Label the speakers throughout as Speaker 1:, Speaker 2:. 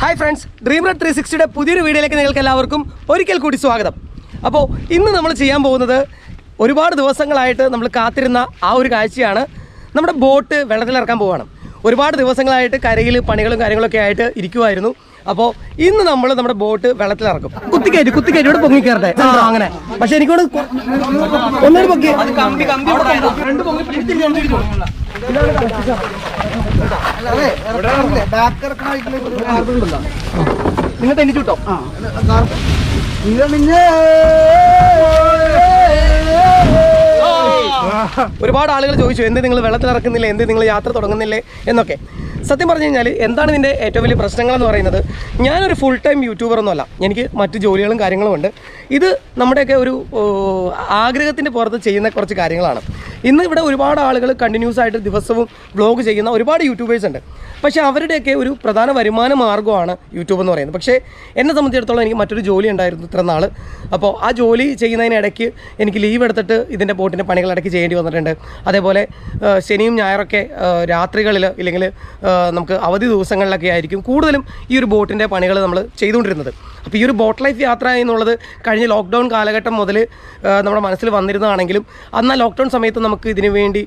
Speaker 1: Hi friends dream red three സിക്സ്റ്റിയുടെ പുതിയൊരു വീഡിയോയിലേക്ക് നിങ്ങൾക്ക് എല്ലാവർക്കും ഒരിക്കൽ കൂടി സ്വാഗതം. അപ്പോൾ ഇന്ന് നമ്മൾ ചെയ്യാൻ പോകുന്നത് ഒരുപാട് ദിവസങ്ങളായിട്ട് നമ്മൾ കാത്തിരുന്ന ആ ഒരു കാഴ്ചയാണ്. നമ്മുടെ ബോട്ട് വെള്ളത്തിലിറക്കാൻ പോവുകയാണ് ഒരുപാട് ദിവസങ്ങളായിട്ട് കരയിൽ പണികളും കാര്യങ്ങളൊക്കെ ആയിട്ട് ഇരിക്കുമായിരുന്നു അപ്പോൾ ഇന്ന് നമ്മൾ നമ്മുടെ ബോട്ട് വെള്ളത്തിലിറക്കും. കുത്തിക്കയറ്റി കുത്തിക്കയറ്റി ഇവിടെ പൊങ്ങി കയറട്ടെ. ആ അങ്ങനെ. പക്ഷെ എനിക്കോട് ഒന്നുകൂടി പൊക്കി. നിങ്ങൾ തെന്നിച്ചു വിട്ടോ ഒരുപാട് ആളുകൾ ചോദിച്ചു എന്ത് നിങ്ങൾ വെള്ളത്തിൽ ഇറക്കുന്നില്ല? എന്ത് നിങ്ങൾ യാത്ര തുടങ്ങുന്നില്ലേ? എന്നൊക്കെ. സത്യം പറഞ്ഞു കഴിഞ്ഞാൽ എന്താണ് ഇതിന്റെ ഏറ്റവും വലിയ പ്രശ്നങ്ങളെന്ന് പറയുന്നത്? ഞാനൊരു ഫുൾ ടൈം യൂട്യൂബർ ഒന്നുമല്ല. എനിക്ക് മറ്റ് ജോലികളും കാര്യങ്ങളും ഉണ്ട്. ഇത് നമ്മുടെയൊക്കെ ഒരു ആഗ്രഹത്തിന്റെ പുറത്ത് ചെയ്യുന്ന കുറച്ച് കാര്യങ്ങളാണ്. ഇന്ന് ഇവിടെ ഒരുപാട് ആളുകൾ കണ്ടിന്യൂസ് ആയിട്ട് ദിവസവും വ്ളോഗ് ചെയ്യുന്ന ഒരുപാട് യൂട്യൂബേഴ്സ് ഉണ്ട്. പക്ഷേ അവരുടെയൊക്കെ ഒരു പ്രധാന വരുമാന മാർഗമാണ് യൂട്യൂബ് എന്ന് പറയുന്നത്. പക്ഷേ എന്നെ സംബന്ധിച്ചിടത്തോളം എനിക്ക് മറ്റൊരു ജോലി ഉണ്ടായിരുന്നു ഇത്ര നാൾ അപ്പോൾ ആ ജോലി ചെയ്യുന്നതിനിടയ്ക്ക് എനിക്ക് ലീവ് എടുത്തിട്ട് ഇതിന്റെ ബോട്ടിന്റെ പണികൾ ഇടയ്ക്ക് ചെയ്യേണ്ടി വന്നിട്ടുണ്ട്. അതേപോലെ ശനിയും ഞായറൊക്കെ രാത്രികളിൽ ഇല്ലെങ്കിൽ നമുക്ക് അവധി ദിവസങ്ങളിലൊക്കെ ആയിരിക്കും കൂടുതലും ഈ ഒരു ബോട്ടിന്റെ പണികൾ നമ്മൾ ചെയ്തുകൊണ്ടിരുന്നത്. അപ്പോൾ ഈ ഒരു ബോട്ട് ലൈഫ് യാത്ര എന്നുള്ളത് കഴിഞ്ഞ ലോക്ക്ഡൗൺ കാലഘട്ടം മുതൽ നമ്മുടെ മനസ്സിൽ വന്നിരുന്നതാണെങ്കിലും അന്ന് ആ ലോക്ക്ഡൗൺ സമയത്ത് നമുക്ക് ഇതിനു വേണ്ടി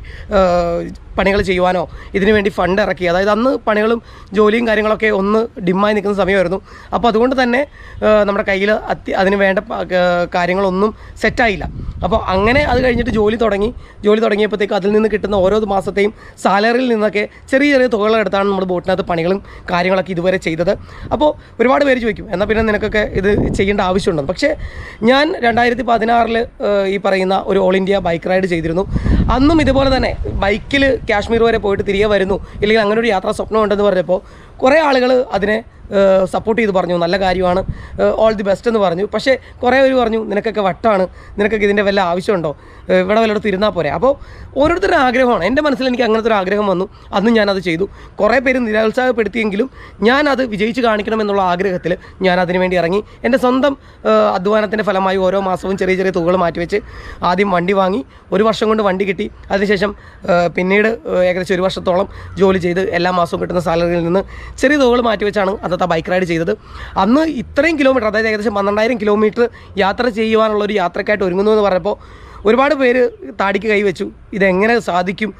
Speaker 1: പണികൾ ചെയ്യുവാനോ ഇതിനു വേണ്ടി ഫണ്ട് ഇറക്കി. അതായത് അന്ന് പണികളും ജോലിയും കാര്യങ്ങളൊക്കെ ഒന്ന് ഡിമ്മായി നിൽക്കുന്ന സമയമായിരുന്നു. അപ്പോൾ അതുകൊണ്ട് തന്നെ നമ്മുടെ കയ്യിൽ അത്യ അതിന് വേണ്ട കാര്യങ്ങളൊന്നും സെറ്റായില്ല അപ്പോൾ അങ്ങനെ അത് കഴിഞ്ഞിട്ട് ജോലി തുടങ്ങി. ജോലി തുടങ്ങിയപ്പോഴത്തേക്ക് അതിൽ നിന്ന് കിട്ടുന്ന ഓരോ മാസത്തെയും സാലറിയിൽ നിന്നൊക്കെ ചെറിയ ചെറിയ തുകകളെടുത്താണ് നമ്മൾ ബോട്ടിനകത്ത് പണികളും കാര്യങ്ങളൊക്കെ ഇതുവരെ ചെയ്തത്. അപ്പോൾ ഒരുപാട് പേര് ചോദിക്കും എന്നാൽ പിന്നെ നിനക്കൊക്കെ ഇത് ചെയ്യേണ്ട ആവശ്യമുണ്ടെന്ന് പക്ഷേ ഞാൻ രണ്ടായിരത്തി പതിനാറിൽ ഈ പറയുന്ന ഒരു ഓൾ ഇന്ത്യ ബൈക്ക് റൈഡ് ചെയ്തിരുന്നു. അന്നും ഇതുപോലെ തന്നെ ബൈക്കിൽ കാശ്മീർ വരെ പോയിട്ട് തിരികെ വരുന്നു. ഇല്ലെങ്കിൽ അങ്ങനെ ഒരു യാത്രാ സ്വപ്നം ഉണ്ടെന്ന് പറഞ്ഞപ്പോൾ കുറേ ആളുകൾ അതിനെ സപ്പോർട്ട് ചെയ്ത് പറഞ്ഞു നല്ല കാര്യമാണ് ഓൾ ദി ബെസ്റ്റ് എന്ന് പറഞ്ഞു. പക്ഷേ കുറേ പേര് പറഞ്ഞു നിനക്കൊക്കെ വട്ടാണ് നിനക്കൊക്കെ ഇതിന്റെ വല്ല ആവശ്യമുണ്ടോ? ഇവിടെ വല്ലയിടത്ത് ഇരുന്നാൽ പോരെ. അപ്പോൾ ഓരോരുത്തരുടെ ആഗ്രഹമാണ്. എന്റെ മനസ്സിൽ എനിക്ക് അങ്ങനത്തെ ഒരു ആഗ്രഹം വന്നു. അന്ന് ഞാനത് ചെയ്തു. കുറേ പേര് നിരുത്സാഹപ്പെടുത്തിയെങ്കിലും ഞാനത് വിജയിച്ച് കാണിക്കണമെന്നുള്ള ആഗ്രഹത്തിൽ ഞാൻ അതിനു വേണ്ടി ഇറങ്ങി. എന്റെ സ്വന്തം അധ്വാനത്തിന്റെ ഫലമായി ഓരോ മാസവും ചെറിയ ചെറിയ തുകകൾ മാറ്റിവെച്ച് ആദ്യം വണ്ടി വാങ്ങി ഒരു വർഷം കൊണ്ട് വണ്ടി കിട്ടി. അതിനുശേഷം പിന്നീട് ഏകദേശം ഒരു വർഷത്തോളം ജോലി ചെയ്ത് എല്ലാ മാസവും കിട്ടുന്ന സാലറിയിൽ നിന്ന് ചെറിയ തുകകൾ മാറ്റിവെച്ചാണ് അന്നത്തെ ബൈക്ക് റൈഡ് ചെയ്തത്. അന്ന് ഇത്രയും കിലോമീറ്റർ അതായത് ഏകദേശം പന്ത്രണ്ടായിരം കിലോമീറ്റർ യാത്ര ചെയ്യുവാനുള്ള ഒരു യാത്രക്കായിട്ട് ഒരുങ്ങുന്നു എന്ന് പറഞ്ഞപ്പോൾ ഒരുപാട് പേര് താടിക്ക് കൈവച്ചു ഇതെങ്ങനെ സാധിക്കും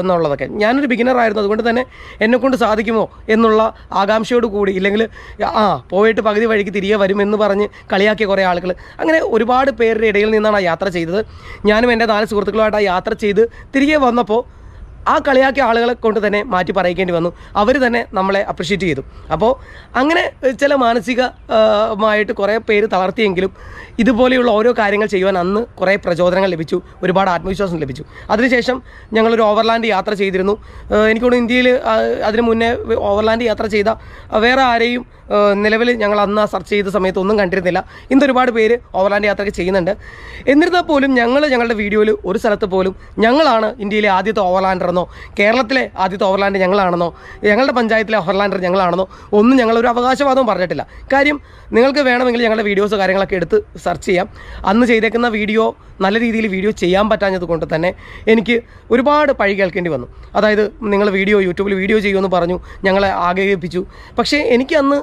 Speaker 1: എന്നുള്ളതൊക്കെ. ഞാനൊരു ബിഗിനർ ആയിരുന്നു. അതുകൊണ്ട് തന്നെ എന്നെക്കൊണ്ട് സാധിക്കുമോ എന്നുള്ള ആകാംക്ഷയോട് കൂടി ഇല്ലെങ്കിൽ ആ പോയിട്ട് പകുതി വഴിക്ക് തിരികെ വരുമെന്ന് പറഞ്ഞ് കളിയാക്കിയ കുറേ ആളുകൾ അങ്ങനെ ഒരുപാട് പേരുടെ ഇടയിൽ നിന്നാണ് ആ യാത്ര ചെയ്തത്. ഞാനും എന്റെ നാല് സുഹൃത്തുക്കളുമായിട്ട് ആ യാത്ര ചെയ്ത് തിരികെ വന്നപ്പോൾ ആ കളിയാക്കിയ ആളുകളെ കൊണ്ട് തന്നെ മാറ്റി പറയിക്കേണ്ടി വന്നു. അവർ തന്നെ നമ്മളെ അപ്രിഷ്യേറ്റ് ചെയ്തു. അപ്പോൾ അങ്ങനെ ചില മാനസികമായിട്ട് കുറേ പേര് തളർത്തിയെങ്കിലും ഇതുപോലെയുള്ള ഓരോ കാര്യങ്ങൾ ചെയ്യുവാൻ അന്ന് കുറേ പ്രചോദനങ്ങൾ ലഭിച്ചു. ഒരുപാട് ആത്മവിശ്വാസം ലഭിച്ചു. അതിനുശേഷം ഞങ്ങളൊരു ഓവർലാൻഡ് യാത്ര ചെയ്തിരുന്നു. എനിക്കോട് ഇന്ത്യയിൽ അതിനു മുന്നേ ഓവർലാൻഡ് യാത്ര ചെയ്ത വേറെ ആരെയും നിലവിൽ ഞങ്ങൾ അന്ന് സെർച്ച് ചെയ്ത സമയത്ത് ഒന്നും കണ്ടിരുന്നില്ല. ഇന്ന് ഒരുപാട് പേര് ഓവർലാൻഡ് യാത്രയൊക്കെ ചെയ്യുന്നുണ്ട്. എന്നിരുന്നാൽ പോലും ഞങ്ങൾ ഞങ്ങളുടെ വീഡിയോയിൽ ഒരു സ്ഥലത്ത് പോലും ഞങ്ങളാണ് ഇന്ത്യയിലെ ആദ്യത്തെ ഓവർലാൻഡർ എന്നോ കേരളത്തിലെ ആദ്യത്തെ ഓവർലാൻഡ് ഞങ്ങളാണെന്നോ ഞങ്ങളുടെ പഞ്ചായത്തിലെ ഓവർലാൻഡർ ഞങ്ങളാണെന്നോ ഒന്നും ഞങ്ങളൊരു അവകാശവാദവും പറഞ്ഞിട്ടില്ല. കാര്യം നിങ്ങൾക്ക് വേണമെങ്കിൽ ഞങ്ങളുടെ വീഡിയോസ് കാര്യങ്ങളൊക്കെ എടുത്ത് സെർച്ച് ചെയ്യാം. അന്ന് ചെയ്തേക്കുന്ന വീഡിയോ നല്ല രീതിയിൽ വീഡിയോ ചെയ്യാൻ പറ്റാഞ്ഞത് കൊണ്ട് തന്നെ എനിക്ക് ഒരുപാട് പഴി കേൾക്കേണ്ടി വന്നു. അതായത് നിങ്ങൾ വീഡിയോ യൂട്യൂബിൽ വീഡിയോ ചെയ്യുമെന്ന് പറഞ്ഞു ഞങ്ങളെ ആഗ്രഹിപ്പിച്ചു പക്ഷേ എനിക്ക് അന്ന്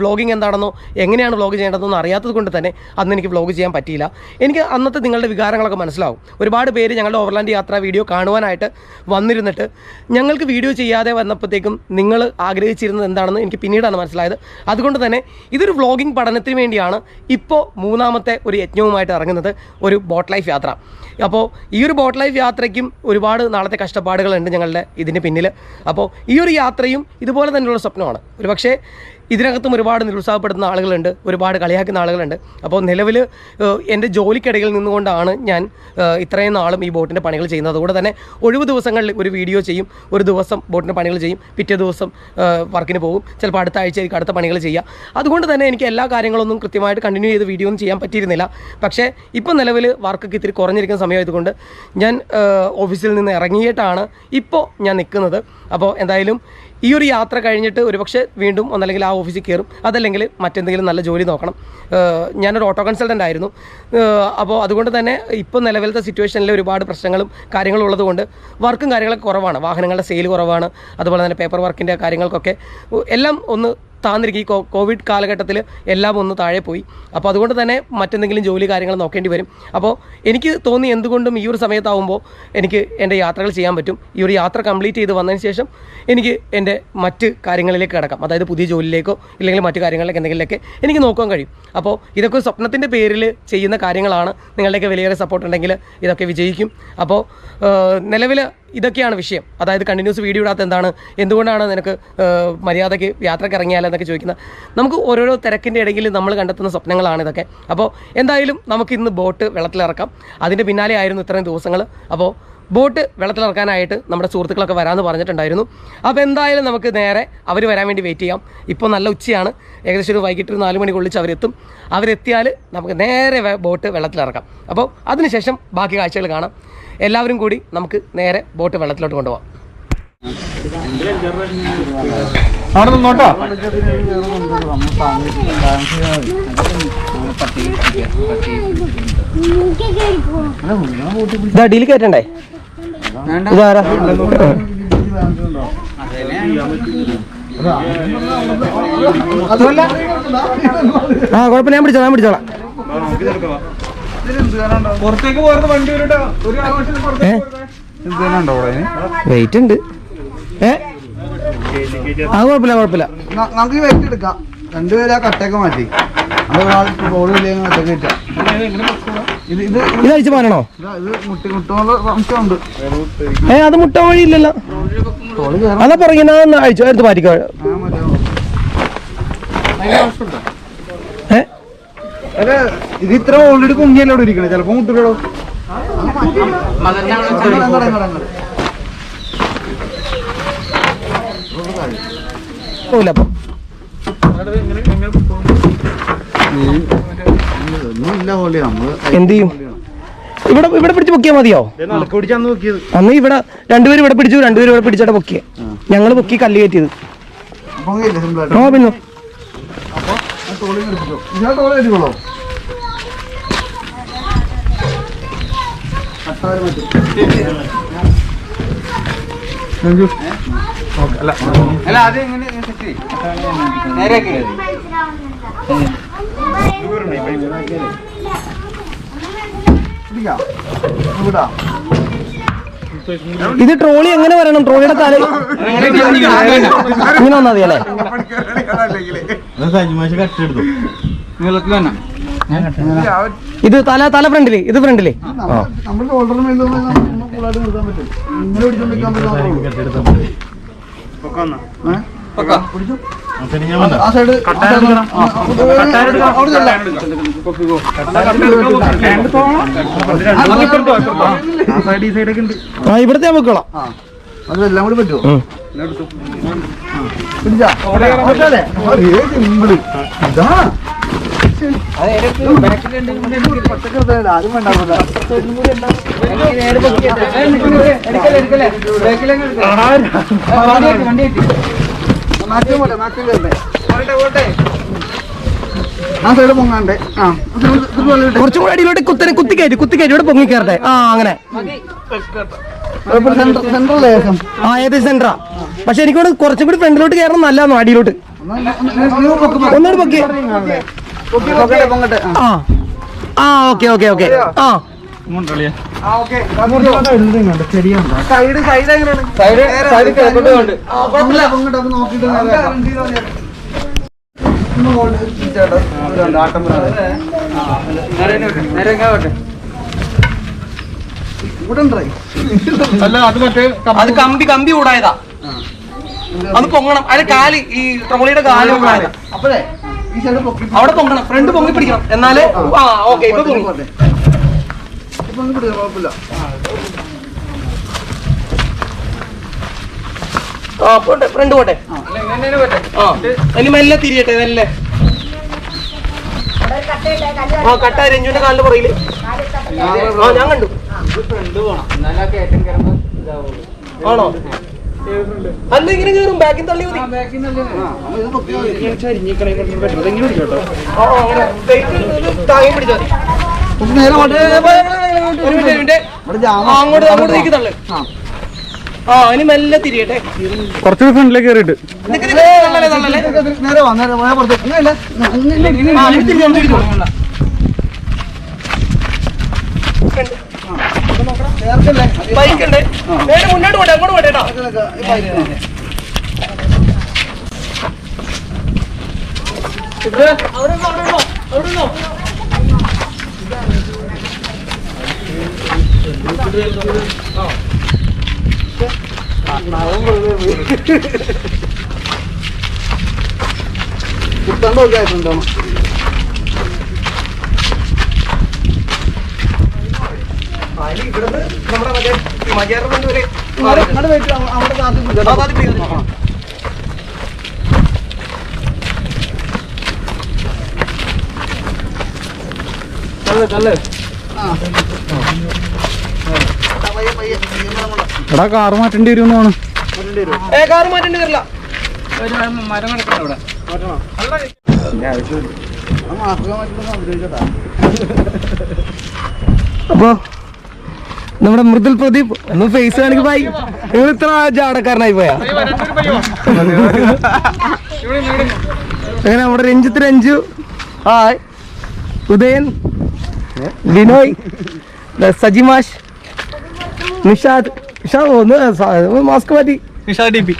Speaker 1: വ്ളോഗിങ് എന്താണെന്നോ എങ്ങനെയാണ് വ്ളോഗ് ചെയ്യേണ്ടതെന്നോ അറിയാത്തത് കൊണ്ട് തന്നെ അന്ന് എനിക്ക് വ്ളോഗ് ചെയ്യാൻ പറ്റിയില്ല. എനിക്ക് അന്നത്തെ നിങ്ങളുടെ വികാരങ്ങളൊക്കെ മനസ്സിലാവും. ഒരുപാട് പേര് ഞങ്ങളുടെ ഓവർലാൻഡ് യാത്ര വീഡിയോ കാണുവാനായിട്ട് വന്നിരുന്നിട്ട് ഞങ്ങൾക്ക് വീഡിയോ ചെയ്യാതെ വന്നപ്പോഴത്തേക്കും നിങ്ങൾ ആഗ്രഹിച്ചിരുന്നത് എന്താണെന്ന് എനിക്ക് പിന്നീടാണ് മനസ്സിലായത്. അതുകൊണ്ട് തന്നെ ഇതൊരു വ്ളോഗിംഗ് പഠനത്തിന് വേണ്ടിയാണ് ഇപ്പോൾ മൂന്നാമത്തെ ഒരു യജ്ഞവുമായിട്ട് ഇറങ്ങുന്നത് ഒരു ബോട്ട് ലൈഫ് യാത്ര. അപ്പോൾ ഈ ഒരു ബോട്ട് ലൈഫ് യാത്രയ്ക്കും ഒരുപാട് നാളത്തെ കഷ്ടപ്പാടുകളുണ്ട് ഞങ്ങളുടെ ഇതിന് പിന്നിൽ അപ്പോൾ ഈ ഒരു യാത്രയും ഇതുപോലെ തന്നെയുള്ള സ്വപ്നമാണ്. ഒരു പക്ഷേ ഇതിനകത്തും ഒരുപാട് നിരുത്സാഹപ്പെടുത്തുന്ന ആളുകളുണ്ട് ഒരുപാട് കളിയാക്കുന്ന ആളുകളുണ്ട്. അപ്പോൾ നിലവിൽ എന്റെ ജോലിക്കിടയിൽ നിന്നുകൊണ്ടാണ് ഞാൻ ഇത്രയും നാളും ഈ ബോട്ടിന്റെ പണികൾ ചെയ്യുന്നത്. അതുകൊണ്ട് തന്നെ ഒഴിവ് ദിവസങ്ങളിൽ ഒരു വീഡിയോ ചെയ്യും ഒരു ദിവസം ബോട്ടിന്റെ പണികൾ ചെയ്യും പിറ്റേ ദിവസം വർക്കിന് പോകും ചിലപ്പോൾ അടുത്ത ആഴ്ച അടുത്ത പണികൾ ചെയ്യാം അതുകൊണ്ട് തന്നെ എനിക്ക് എല്ലാ കാര്യങ്ങളൊന്നും കൃത്യമായിട്ട് കണ്ടിന്യൂ ചെയ്ത് വീഡിയോ ഒന്നും ചെയ്യാൻ പറ്റിയിരുന്നില്ല. പക്ഷേ ഇപ്പം നിലവിൽ വർക്കൊക്കെ ഇത്തിരി കുറഞ്ഞിരിക്കുന്ന സമയമായതുകൊണ്ട് ഞാൻ ഓഫീസിൽ നിന്ന് ഇറങ്ങിയിട്ടാണ് ഇപ്പോൾ ഞാൻ നിൽക്കുന്നത്. അപ്പോൾ എന്തായാലും ഈ ഒരു യാത്ര കഴിഞ്ഞിട്ട് ഒരുപക്ഷെ വീണ്ടും ഒന്നല്ലെങ്കിൽ ആ ഓഫീസിൽ കയറും. അതല്ലെങ്കിൽ മറ്റെന്തെങ്കിലും നല്ല ജോലി നോക്കണം. ഞാനൊരു ഓട്ടോ കൺസൾട്ടന്റ് ആയിരുന്നു. അപ്പോൾ അതുകൊണ്ട് തന്നെ ഇപ്പോൾ നിലവിലത്തെ സിറ്റുവേഷനിൽ ഒരുപാട് പ്രശ്നങ്ങളും കാര്യങ്ങളും ഉള്ളതുകൊണ്ട് വർക്കും കാര്യങ്ങളൊക്കെ കുറവാണ്. വാഹനങ്ങളുടെ സെയിൽ കുറവാണ്. അതുപോലെ തന്നെ പേപ്പർ വർക്കിന്റെ കാര്യങ്ങൾക്കൊക്കെ. എല്ലാം ഒന്ന് താന്നിരിക്കും. ഈ കോവിഡ് കാലഘട്ടത്തിൽ എല്ലാം ഒന്ന് താഴെ പോയി. അപ്പോൾ അതുകൊണ്ട് തന്നെ മറ്റെന്തെങ്കിലും ജോലി കാര്യങ്ങൾ നോക്കേണ്ടി വരും. അപ്പോൾ എനിക്ക് തോന്നി എന്തുകൊണ്ടും ഈ ഒരു സമയത്താവുമ്പോൾ എനിക്ക് എന്റെ യാത്രകൾ ചെയ്യാൻ പറ്റും. ഈ ഒരു യാത്ര കംപ്ലീറ്റ് ചെയ്ത് വന്നതിന് ശേഷം എനിക്ക് എന്റെ മറ്റ് കാര്യങ്ങളിലേക്ക് കിടക്കാം. അതായത് പുതിയ ജോലിയിലേക്കോ ഇല്ലെങ്കിൽ മറ്റു കാര്യങ്ങളിലേക്ക് എന്തെങ്കിലുമൊക്കെ എനിക്ക് നോക്കാൻ കഴിയും. അപ്പോൾ ഇതൊക്കെ ഒരു സ്വപ്നത്തിന്റെ പേരിൽ ചെയ്യുന്ന കാര്യങ്ങളാണ് നിങ്ങളുടെയൊക്കെ വലിയൊരു സപ്പോർട്ട് ഉണ്ടെങ്കിൽ ഇതൊക്കെ വിജയിക്കും. അപ്പോൾ നിലവിൽ ഇതൊക്കെയാണ് വിഷയം. അതായത് കണ്ടിന്യൂസ് വീഡിയോ ഇടാത്ത എന്താണ്? എന്തുകൊണ്ടാണ് നിനക്ക് മര്യാദയ്ക്ക് യാത്രയ്ക്ക് ഇറങ്ങിയാലെന്നൊക്കെ ചോദിക്കുന്നത് നമുക്ക് ഓരോരോ തിരക്കിന്റെ ഇടയിൽ നമ്മൾ കണ്ടെത്തുന്ന സ്വപ്നങ്ങളാണ് ഇതൊക്കെ. അപ്പോൾ എന്തായാലും നമുക്ക് ഇന്ന് ബോട്ട് വെള്ളത്തിലിറക്കാം. അതിന്റെ പിന്നാലെ ആയിരുന്നു ഇത്രയും ദിവസങ്ങൾ അപ്പോൾ ബോട്ട് വെള്ളത്തിലിറക്കാനായിട്ട് നമ്മുടെ സുഹൃത്തുക്കളൊക്കെ വരാമെന്ന് പറഞ്ഞിട്ടുണ്ടായിരുന്നു. അപ്പോൾ എന്തായാലും നമുക്ക് നേരെ അവർ വരാൻ വേണ്ടി വെയിറ്റ് ചെയ്യാം. ഇപ്പോൾ നല്ല ഉച്ചയാണ്. ഏകദേശം ഒരു വൈകിട്ട് ഒരു നാല് മണി കൊള്ളിച്ച് അവരെത്തും. അവരെത്തിയാൽ നമുക്ക് നേരെ ബോട്ട് വെള്ളത്തിലിറക്കാം. അപ്പോൾ അതിനുശേഷം ബാക്കി കാഴ്ചകൾ കാണാം. എല്ലാവരും കൂടി നമുക്ക് നേരെ ബോട്ട് വെള്ളത്തിലോട്ട് കൊണ്ടുപോകാം
Speaker 2: അവിടെ നിന്നോട്ടോ?
Speaker 1: കയറ്റണ്ടേ? ഇതാരാ? ആ കുഴപ്പമില്ല ഞാൻ പിടിച്ചോളാം ഞാൻ പിടിച്ചോളാം.
Speaker 2: പുറത്തേക്ക് പോരുന്ന വണ്ടി
Speaker 1: വെയിറ്റ് ഉണ്ട് ഏ? അത് കുഴപ്പമില്ല കുഴപ്പമില്ല.
Speaker 3: നമുക്ക് ഈ വെയിറ്റ് എടുക്കാം. രണ്ടുപേരെ ആ കട്ടയൊക്കെ മാറ്റി. അത് ഒരാൾ കട്ടൊക്കെ ഇട്ടാ. ഇത്
Speaker 1: അഴിച്ചു
Speaker 3: സംശയമുണ്ട്.
Speaker 1: ഏ അത് മുട്ട വഴിയില്ലല്ലോ.
Speaker 3: ഇല്ലല്ലോ
Speaker 1: അതാ പറയുന്ന അഴിച്ചു എടുത്ത് ഏ?
Speaker 2: ഇത് ഇത്ര ഓൾറെഡി കുങ്ങിയല്ലോ ഇരിക്കണേ? ചിലപ്പോ മുട്ടില്ലടോ
Speaker 1: പോവില്ല അപ്പം
Speaker 3: ഒന്നും ഇല്ല ഹോളി നമ്മൾ
Speaker 1: എന്ത് ചെയ്യും ഇവിടെ ഇവിടെ പിടിച്ച് പൊക്കിയാൽ മതിയോ അന്ന് ഇവിടെ രണ്ടുപേരും ഇവിടെ പിടിച്ചു രണ്ടുപേരും ഇവിടെ പിടിച്ചിട്ട് പൊക്കിയ ഞങ്ങൾ പൊക്കി കല്ല് കയറ്റിയത്
Speaker 3: അപ്പൊ സിമ്പിൾ ആയിട്ട്
Speaker 1: ആ പിന്നെ
Speaker 2: അല്ല അത് എങ്ങനെ
Speaker 3: വിടാം
Speaker 1: ഇത്. ട്രോളി എങ്ങനെ വരണം? ട്രോളിയുടെ തല ഇങ്ങനെ വന്നാൽ മതി അല്ലേ ഇത് തല തല ഫ്രണ്ടിൽ ഇത്
Speaker 3: ഫ്രണ്ടിൽ. പിടിച്ചു. ആ സൈഡ്
Speaker 2: സൈഡ് ഈ സൈഡൊക്കെ ഉണ്ട്
Speaker 1: ആ ഇവിടുത്തെ
Speaker 3: ആ അതെല്ലാം കൂടി പറ്റുമോ പച്ചക്കറി ആ സൈഡ് പൊങ്ങാണ്ടേ. ആ.
Speaker 1: കുറച്ചും കൂടെ അടിയിലോട്ട് കുത്തനെ കുത്തി കയറ്റി കുത്തി കയറ്റി. ഇവിടെ പൊങ്ങി കയറട്ടെ ആ അങ്ങനെ. ആ ഏത് സെന്ററാ പക്ഷെ എനിക്കോട് കുറച്ചും കൂടി ഫ്രണ്ടിലോട്ട് കയറണം നല്ലതാണോ അടിയിലോട്ട്. ഒന്നുകൂടി പൊക്കി.
Speaker 3: ആ.
Speaker 1: ആ ഓക്കെ ഓക്കെ ഓക്കെ. ആ.
Speaker 2: അല്ല? അത് മറ്റേ
Speaker 1: അത് കമ്പി കമ്പി കൂടായതാ അത് പൊങ്ങണം. അതിന്റെ കാൽ ഈ ട്രോളിയുടെ കാൽ കൂടായതാ
Speaker 3: അപ്പഴേ ഈ സൈഡ് പൊക്കി
Speaker 1: അവിടെ പൊങ്ങണം. ഫ്രണ്ട് പൊങ്ങി പിടിക്കണം. എന്നാലേ ആ. ഓക്കെ ഇപ്പൊ പൊങ്ങി.
Speaker 3: ഇപ്പൊ ഒന്നും പിടിക്കാം, കുഴപ്പമില്ല.
Speaker 1: ആ പോട്ടെ ഫ്രണ്ട് പോട്ടെ. ആ ഇനി മെല്ലെ തിരിയട്ടെ മെല്ലെ. ആ കട്ട രഞ്ജുവിന്റെ കാലിന്റെ പുറകിൽ? ആ ഞാൻ കണ്ടു. ആണോ? അല്ല ഇങ്ങനെ കയറും ബാക്കിൽ തള്ളി മതി. താങ്ങി പിടിച്ചാ മതി.
Speaker 3: അങ്ങോട്ട്.
Speaker 1: അങ്ങോട്ട് അങ്ങോട്ട് നീക്കി തള്ളു.
Speaker 3: ആ.
Speaker 1: ആ ഇനി മെല്ലെ തിരിയട്ടെ.
Speaker 2: കുറച്ച് ഫ്രണ്ടിലേക്ക് കയറിയിട്ട്.
Speaker 3: നേരെ
Speaker 1: ബൈക്ക് ഉണ്ട്. നേരെ മുന്നോട്ട് പോട്ടെ അങ്ങോട്ട് പോട്ടെ അവിടെ അവിടെ അവിടെ
Speaker 3: കുത്താണ്ട് നോക്കിയായിട്ടുണ്ടോ
Speaker 1: അതിൽ ഇവിടുന്ന് നമ്മുടെ മറ്റേ മജേറമെന്റ് വരെ
Speaker 3: അവിടെ താത്തി പിടിച്ചോ.
Speaker 1: ആ, താത്തി പിടിച്ചോ.
Speaker 3: ആ. ആ. ആ, പയ്യെ, പയ്യെ, പയ്യെ നമ്മൾ
Speaker 2: എടാ കാറ് മാറ്റേണ്ടി വരും എന്നാണ്
Speaker 3: കൊണ്ടുവരേണ്ടി വരുമോ?
Speaker 1: ഏ കാറ് മാറ്റേണ്ടി വരില്ല. അപ്പോ നമ്മുടെ മൃദുൽ പ്രദീപ് ഒന്ന് ഫേസ് കാണിക്ക് പോയി നിങ്ങൾ ഇത്ര ജാടക്കാരനായി പോയാ? അങ്ങനെ നമ്മുടെ രഞ്ജിത്ത് രഞ്ജു ഹായ് ഉദയൻ ബിനോയ് സജിമാഷ് നിഷാദ് നിഷാദ് ഒന്ന് മാസ്ക് മാറ്റി. Nishad D P.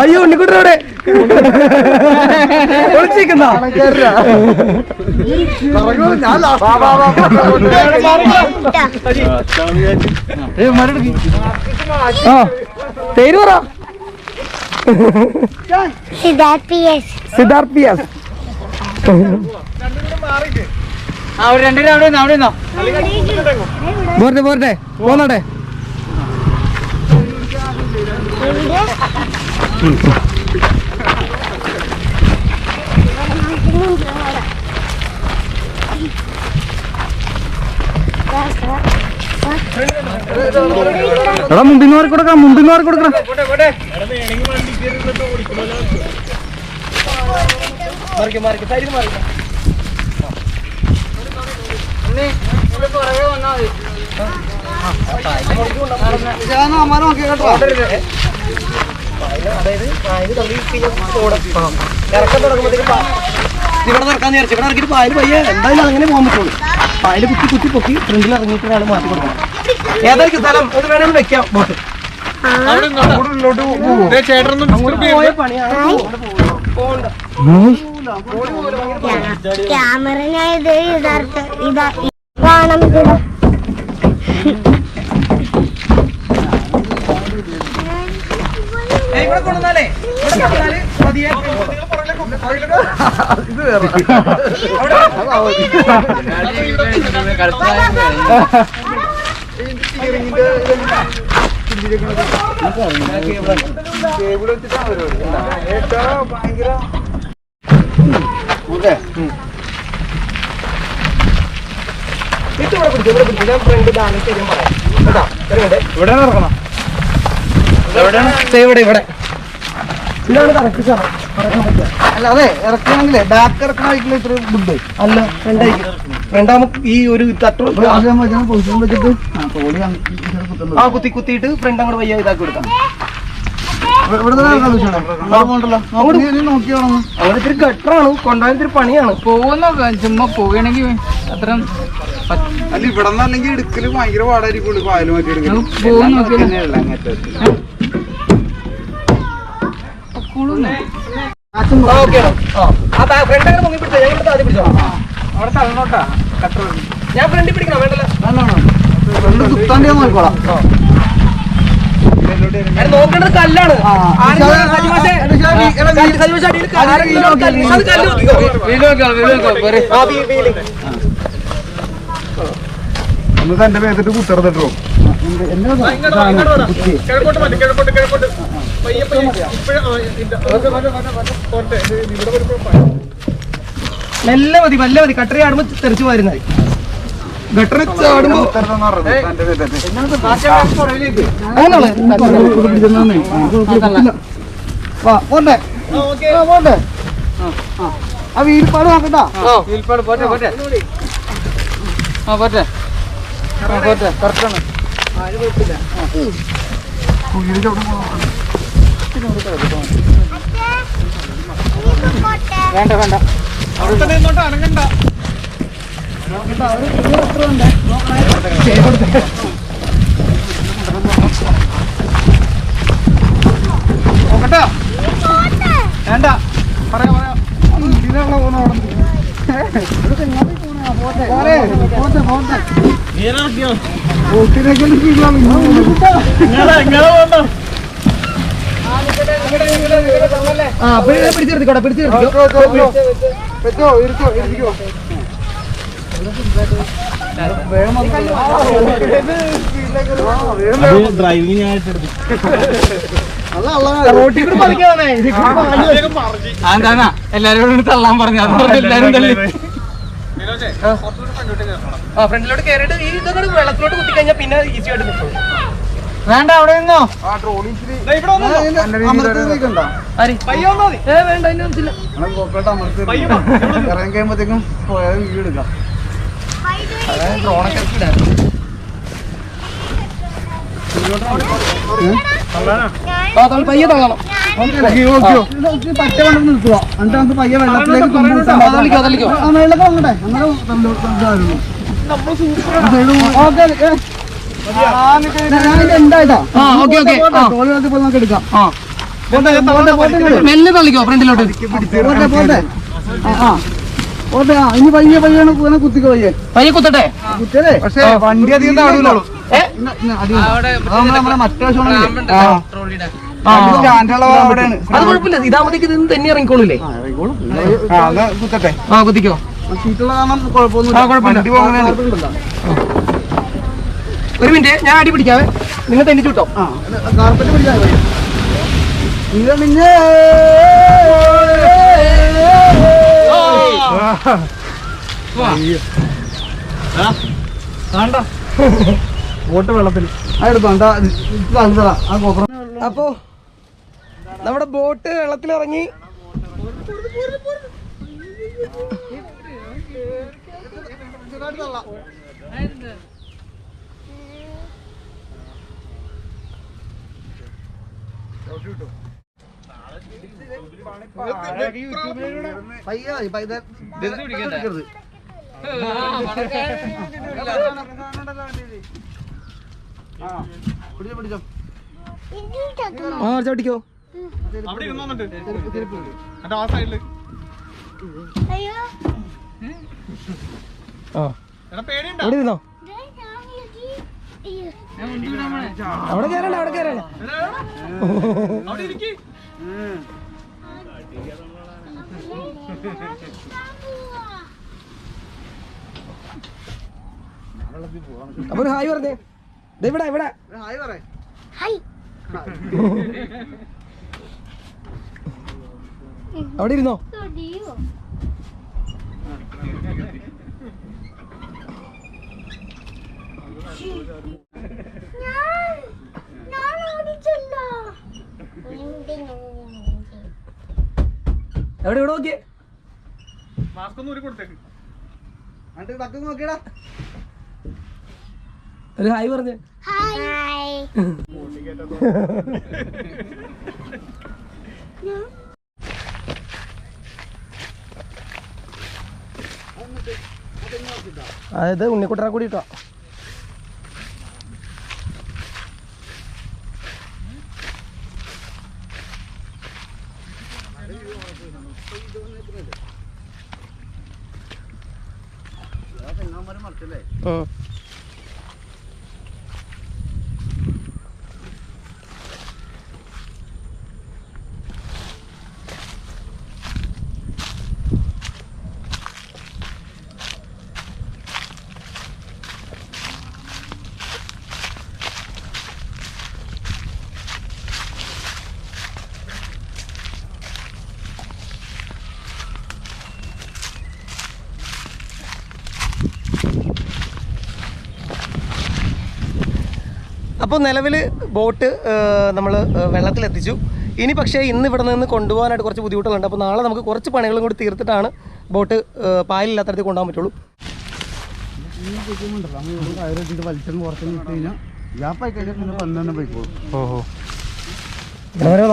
Speaker 1: അയ്യോ ഉണ്ണിക്കുട്ടനോടെ ഒളിച്ചിരിക്കുന്ന? ആ പേര് പറ.
Speaker 4: Siddharth P S.
Speaker 1: Siddharth P S. പോരട്ടെ പോരട്ടെ പോന്നോട്ടെ.
Speaker 2: എടാ മുമ്പിൽ നിന്ന് മാറി കൊടുക്കാം മുമ്പിൽ നിന്ന് മാറി കൊടുക്കണം
Speaker 1: മാറിക്ക് മാറിക്ക്. സൈഡിൽ മാറിക്ക്. ഇവിടെ നടക്കാൻ നേരിച്ചു ഇവിടെ ഇറക്കിയിട്ട് പായൽ പയ്യെ. എന്തായാലും അങ്ങനെ പോകാൻ പറ്റുള്ളൂ. പായൽ കുത്തി കുത്തി പൊക്കി ഫ്രണ്ടിൽ ഇറങ്ങിയിട്ട് ഒരാൾ മാറ്റി കൊടുക്കണം. ഏതായിരിക്കും സ്ഥലം? അത് വേണമെങ്കിൽ വെക്കാം. ബോട്ട് പോയ പണിയാണ്. പോകണ്ട.
Speaker 4: ക്യാമറനായത് യഥാർത്ഥ ഇതാ
Speaker 1: ഏയ് ഇവിടെ
Speaker 3: ഇത് വേറെ.
Speaker 1: അവിടെ
Speaker 3: കേബിൾ വെച്ചിട്ടാണ് പരിപാടി ഏറ്റവും ഭയങ്കര ഓക്കെ
Speaker 1: ഇത് ഇവിടെ പിടിച്ചു ഇവിടെ പിടിച്ചു ഞാൻ ഫ്രണ്ട് ബാലൻസ് ചെയ്യാൻ പറയാം. കേട്ടോ?
Speaker 2: ഇവിടെ.
Speaker 1: ഇവിടെ ഇവിടെ. ഇതാണ് കറക്റ്റ് സ്ഥലം
Speaker 3: അല്ല അതെ ഇറക്കണമെങ്കിലേ ബാക്ക് ഇറക്കണ ബൈക്കിൽ ഇത്ര ബുദ്ധി
Speaker 1: അല്ല രണ്ടായിരിക്കും രണ്ടാമത് ഈ ഒരു തട്ട്
Speaker 3: ആ
Speaker 1: കുത്തി കുത്തിയിട്ട് ഫ്രണ്ട് അങ്ങോട്ട് വയ്യ ഇതാക്കി കൊടുക്കാം. ഗട്ടറാണ് കൊണ്ടുപോകാൻ ഇത്തിരി പണിയാണ്.
Speaker 5: പോകുന്ന ചുമ്മാ പോവുകയാണെങ്കിൽ അത്ര
Speaker 2: അല്ല ഇവിടെ അല്ലെങ്കിൽ എടുക്കൽ ഭയങ്കര പാടായിരിക്കും
Speaker 1: ഞാൻ ഫ്രണ്ടിൽ പിടിക്കണം? വേണ്ടല്ലോ.
Speaker 3: ഫ്രണ്ട് നോക്കിക്കോളാം.
Speaker 1: നോക്കേണ്ടത് കല്ലാണ്. നമുക്ക് എന്റെ.
Speaker 2: ഒന്ന് തന്റെ പേത്തിട്ട് കുത്തറത്തിട്ടോ
Speaker 1: മെല്ലെ മതി മെല്ലെ മതി. കട്ടറി ആടുമ്പോ തെറിച്ചു വരുന്നത് ചാടുമ്പോ
Speaker 3: പോണ്ടേ ആ, പോണ്ടേ ആ, ആ. ആ വീൽപ്പാട് നോക്കട്ടാ.
Speaker 5: വീൽപ്പാട് പോട്ടെ പോട്ടെ. ആ പോട്ടെ. ആ പോട്ടെ. കറക്റ്റാണ്
Speaker 3: കുഴിയുടെ അവിടെ.
Speaker 5: വേണ്ട വേണ്ട.
Speaker 3: നോക്കട്ടെ വേണ്ട പറയാ പറയാ ഇതിനാണോ പോണ അവിടെ പോട്ടെ, പോട്ടെ. ഇന്ന് പോകുന്നത്.
Speaker 1: ആ പിടിച്ചെടുത്തിക്കോട്ടെ പിടിച്ചെടുത്തിക്കോ
Speaker 3: ഇരിക്കോ, ഇരിക്കോ. വേഗം വന്നോ. ആ, വേഗം വേഗം.
Speaker 5: എല്ലാരും കൂടെ തള്ളാൻ പറഞ്ഞു അതുകൊണ്ട് എല്ലാരും തള്ളി
Speaker 1: ആ ഫ്രണ്ടിലോട്ട് കയറിയിട്ട് ഈ ഇതൊക്കെ വെള്ളത്തിലോട്ട് കുത്തി കഴിഞ്ഞാൽ പിന്നെ ഈസി ആയിട്ട്
Speaker 5: വേണ്ട അവിടെ നിന്നോ
Speaker 1: വേണ്ട
Speaker 3: അമർത്തി ഇറങ്ങി കഴിയുമ്പോഴത്തേക്കും പോയാൽ വീട്
Speaker 1: അതായത് ഡ്രോണൊക്കെ ഇടാം ആ തള്ളി പയ്യെ തള്ളണം
Speaker 3: പറ്റ വെള്ളം നിർത്തുക എന്നിട്ട് നമുക്ക് പയ്യെ വെള്ളത്തിലേക്ക് വെള്ളത്തിൽ വന്നട്ടെ നമുക്ക് എടുക്കാം
Speaker 1: മെല്ലെ തള്ളിക്കോ ഫ്രണ്ടിലോട്ട്
Speaker 3: പോട്ടെ പോട്ടെ ആ ഇനി പയ്യെ പയ്യാണ് ഇങ്ങനെ കുത്തിക്കോ പയ്യെ
Speaker 1: പയ്യെ കുത്തട്ടെ
Speaker 3: കുത്തല്ലേ പക്ഷേ വണ്ടി അധികം താഴൂലോ
Speaker 1: ഏ
Speaker 3: നമ്മുടെ മറ്റേ
Speaker 1: അത് കുഴപ്പമില്ല ഇതാകുമ്പോഴത്തേക്ക് ഇത് തന്നെ ഇറങ്ങിക്കോളൂലേ
Speaker 3: കുത്തട്ടെ
Speaker 1: ആ കുത്തിക്കോ
Speaker 3: സീറ്റുള്ള കാരണം കുഴപ്പമൊന്നുമില്ല
Speaker 1: ആ, കുഴപ്പമില്ല.
Speaker 3: വണ്ടി പോകുന്നതാണ്
Speaker 1: ഒരു മിനിറ്റ് ഞാൻ അടി പിടിക്കാവേ നിങ്ങൾ തെന്നിച്ചു വിട്ടോ
Speaker 3: ആ കാർപ്പറ്റ് മതി ഇത് പിന്നെ
Speaker 1: ബോട്ട് വെള്ളത്തിൽ അപ്പോ നമ്മുടെ ബോട്ട് വെള്ളത്തിൽ വെള്ളത്തിലിറങ്ങി.
Speaker 3: പയ്യ പയ്യ പിടിക്കരുത് പിടിച്ചോ പിടിച്ചോ
Speaker 1: ആ ചവിട്ടിക്കോ
Speaker 4: അയ്യോ
Speaker 1: ആ അവിടെ ഇരുന്നോ അവിടെ കയറണ്ട അവിടെ കയറണ്ട അപ്പൊ ഹായ് പറഞ്ഞേ. ദേ ഇവിടെ ഇവിടെ.
Speaker 3: ഹായ് പറ
Speaker 4: ഹായ്.
Speaker 1: അവിടെ ഇരുന്നോ?
Speaker 4: Thank ഞാൻ ഞാൻ ഓടിച്ചല്ല
Speaker 1: എവിടെ ഇവിടെ നോക്കിയേ?
Speaker 3: എന്നിട്ട് തക്ക് നോക്കിയടാ.
Speaker 1: ഒരു ഹായ് പറഞ്ഞേ. അതായത് ഉണ്ണിക്കുട്ടനെ കൂടി ഇട്ടോ ഉം. അപ്പോൾ നിലവിൽ ബോട്ട് നമ്മൾ വെള്ളത്തിലെത്തിച്ചു. ഇനി പക്ഷേ ഇന്ന് ഇവിടെ നിന്ന് കൊണ്ടുപോകാനായിട്ട് കുറച്ച് ബുദ്ധിമുട്ടുകളുണ്ട്. അപ്പോൾ നാളെ നമുക്ക് കുറച്ച് പണികളും കൂടി തീർത്തിട്ടാണ് ബോട്ട് പായലില്ലാത്തടത്ത് കൊണ്ടുപോകാൻ പറ്റുള്ളൂ.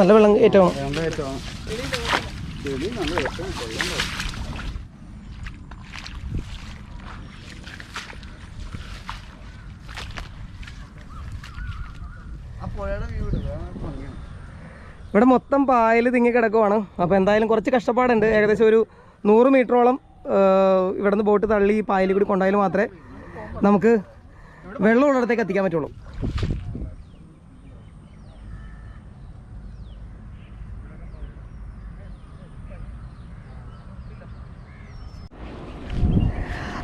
Speaker 1: നല്ല വെള്ളം ഏറ്റവും
Speaker 3: ഏറ്റവും ചെളി നല്ല ഏറ്റവും കൊള്ളാൻ ആ പുഴയുടെ വ്യൂ ഇടുക ഭംഗിയാണ്
Speaker 1: ഇവിടെ മൊത്തം പായൽ തിങ്ങി കിടക്കുവാണ്. അപ്പോൾ എന്തായാലും കുറച്ച് കഷ്ടപ്പാടുണ്ട്. ഏകദേശം ഒരു നൂറ് മീറ്ററോളം ഇവിടെ നിന്ന് ബോട്ട് തള്ളി പായലിൽ കൂടി കൊണ്ടായാലും മാത്രമേ നമുക്ക് വെള്ളമുള്ളിടത്തേക്ക് എത്തിക്കാൻ പറ്റുള്ളൂ.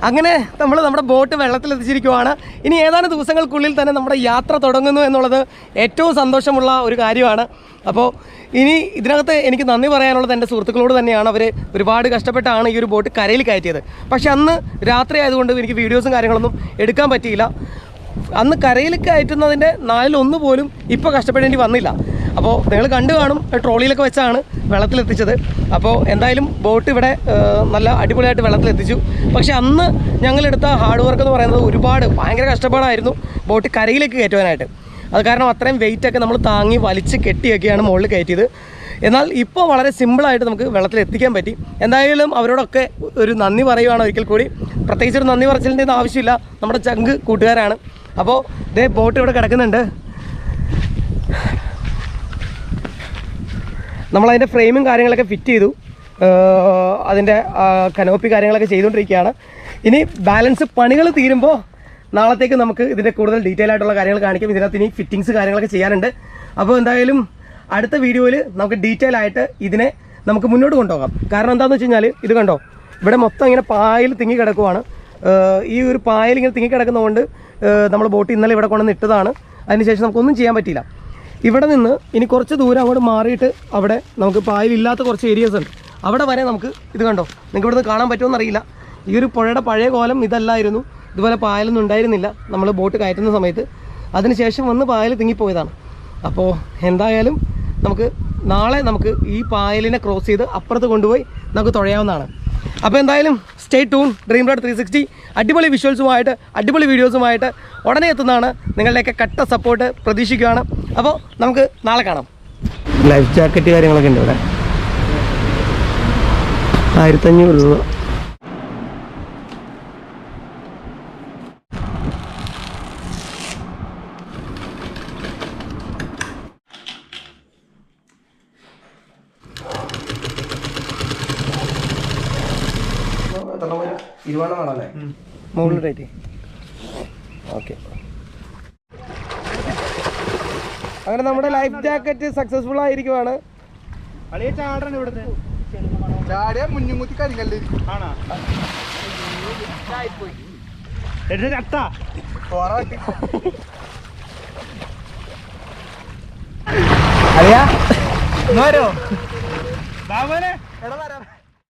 Speaker 1: അങ്ങനെ നമ്മൾ നമ്മുടെ ബോട്ട് വെള്ളത്തിലെത്തിച്ചിരിക്കുവാണ്. ഇനി ഏതാനും ദിവസങ്ങൾക്കുള്ളിൽ തന്നെ നമ്മുടെ യാത്ര തുടങ്ങുന്നു എന്നുള്ളത് ഏറ്റവും സന്തോഷമുള്ള ഒരു കാര്യമാണ്. അപ്പോൾ ഇനി ഇതിനകത്ത് എനിക്ക് നന്ദി പറയാനുള്ളത് എന്റെ സുഹൃത്തുക്കളോട് തന്നെയാണ്. അവർ ഒരുപാട് കഷ്ടപ്പെട്ടാണ് ഈ ഒരു ബോട്ട് കരയിൽ കയറ്റിയത്. പക്ഷേ അന്ന് രാത്രി ആയതുകൊണ്ട് എനിക്ക് വീഡിയോസും കാര്യങ്ങളൊന്നും എടുക്കാൻ പറ്റിയില്ല. അന്ന് കരയിൽ കയറ്റുന്നതിന്റെ നാലിലൊന്ന് പോലും ഇപ്പോൾ കഷ്ടപ്പെടേണ്ടി വന്നില്ല. അപ്പോൾ നിങ്ങൾ കണ്ടു കാണും ട്രോളിയിലൊക്കെ വെച്ചാണ് വെള്ളത്തിലെത്തിച്ചത്. അപ്പോൾ എന്തായാലും ബോട്ട് ഇവിടെ നല്ല അടിപൊളിയായിട്ട് വെള്ളത്തിലെത്തിച്ചു. പക്ഷെ അന്ന് ഞങ്ങളെടുത്ത ഹാർഡ് വർക്ക് എന്ന് പറയുന്നത് ഒരുപാട് ഭയങ്കര കഷ്ടപ്പാടായിരുന്നു ബോട്ട് കരയിലേക്ക് കയറ്റുവാനായിട്ട്. അത് കാരണം അത്രയും വെയിറ്റൊക്കെ നമ്മൾ താങ്ങി വലിച്ച് കെട്ടിയൊക്കെയാണ് മുകളിൽ കയറ്റിയത്. എന്നാൽ ഇപ്പോൾ വളരെ സിമ്പിളായിട്ട് നമുക്ക് വെള്ളത്തിൽ എത്തിക്കാൻ പറ്റി. എന്തായാലും അവരോടൊക്കെ ഒരു നന്ദി പറയുവാണ് ഒരിക്കൽ കൂടി. പ്രത്യേകിച്ച് ഒരു നന്ദി പറച്ചിലിന്റെ ആവശ്യമില്ല. നമ്മുടെ ചങ്ക് കൂട്ടുകാരാണ്. അപ്പോൾ ഇതേ ബോട്ട് ഇവിടെ കിടക്കുന്നുണ്ട്. നമ്മളതിന്റെ ഫ്രെയിമും കാര്യങ്ങളൊക്കെ ഫിറ്റ് ചെയ്തു. അതിന്റെ കനോപ്പി കാര്യങ്ങളൊക്കെ ചെയ്തുകൊണ്ടിരിക്കുകയാണ്. ഇനി ബാലൻസ് പണികൾ തീരുമ്പോൾ നാളത്തേക്ക് നമുക്ക് ഇതിന്റെ കൂടുതൽ ഡീറ്റെയിൽ ആയിട്ടുള്ള കാര്യങ്ങൾ കാണിക്കും. ഇതിനകത്ത് ഇനി ഫിറ്റിങ്സ് കാര്യങ്ങളൊക്കെ ചെയ്യാനുണ്ട്. അപ്പോൾ എന്തായാലും അടുത്ത വീഡിയോയിൽ നമുക്ക് ഡീറ്റെയിൽ ആയിട്ട് ഇതിനെ നമുക്ക് മുന്നോട്ട് കൊണ്ടുപോകാം. കാരണം എന്താണെന്ന് വെച്ച് കഴിഞ്ഞാൽ ഇത് കണ്ടോ? ഇവിടെ മൊത്തം ഇങ്ങനെ പായൽ തിങ്ങി കിടക്കുവാണ്. ഈ ഒരു പായൽ ഇങ്ങനെ തിങ്ങി കിടക്കുന്നതുകൊണ്ട് നമ്മൾ ബോട്ട് ഇന്നലെ ഇവിടെ കൊണ്ടുവന്ന് ഇട്ടതാണ്. അതിനുശേഷം നമുക്കൊന്നും ചെയ്യാൻ പറ്റിയില്ല. ഇവിടെ നിന്ന് ഇനി കുറച്ച് ദൂരം അങ്ങോട്ട് മാറിയിട്ട് അവിടെ നമുക്ക് പായലില്ലാത്ത കുറച്ച് ഏരിയസ് ഉണ്ട്. അവിടെ വരെ നമുക്ക് ഇത് കണ്ടോ? നിങ്ങൾക്ക് ഇവിടുന്ന് കാണാൻ പറ്റുമെന്ന് അറിയില്ല ഈ ഒരു പുഴയുടെ പഴയ കോലം ഇതല്ലായിരുന്നു. ഇതുപോലെ പായലൊന്നും ഉണ്ടായിരുന്നില്ല. നമ്മൾ ബോട്ട് കയറ്റുന്ന സമയത്ത്. അതിനുശേഷം വന്ന് പായൽ തിങ്ങിപ്പോയതാണ്. അപ്പോൾ എന്തായാലും നമുക്ക് നാളെ നമുക്ക് ഈ പായലിനെ ക്രോസ് ചെയ്ത് അപ്പുറത്ത് കൊണ്ടുപോയി നമുക്ക് തുഴയാവുന്നതാണ്. അപ്പോൾ എന്തായാലും stay tune dream road three sixty അടിപൊളി വിഷ്വൽസുമായിട്ട് അടിപൊളി വീഡിയോസുമായിട്ട് ഉടനെ എത്തുന്നതാണ് നിങ്ങളുടെയൊക്കെ കട്ട സപ്പോർട്ട് പ്രതീക്ഷിക്കുകയാണ്. അപ്പോൾ നമുക്ക് നാളെ കാണാം. ലൈഫ് ജാക്കറ്റ് കാര്യങ്ങളൊക്കെ ഉണ്ട് ഇവിടെ. ആയിരത്തഞ്ഞൂറ് രൂപ ഇരുപതെണ്ണമാണല്ലേ മുകളിൽ റേറ്റ് ഓക്കെ അങ്ങനെ നമ്മുടെ ലൈഫ് ജാക്കറ്റ് സക്സസ്ഫുൾ ആയിരിക്കുവാണ്.
Speaker 3: കരിങ്കല്ലേ.
Speaker 1: അറിയാ
Speaker 3: എടാ വരാ.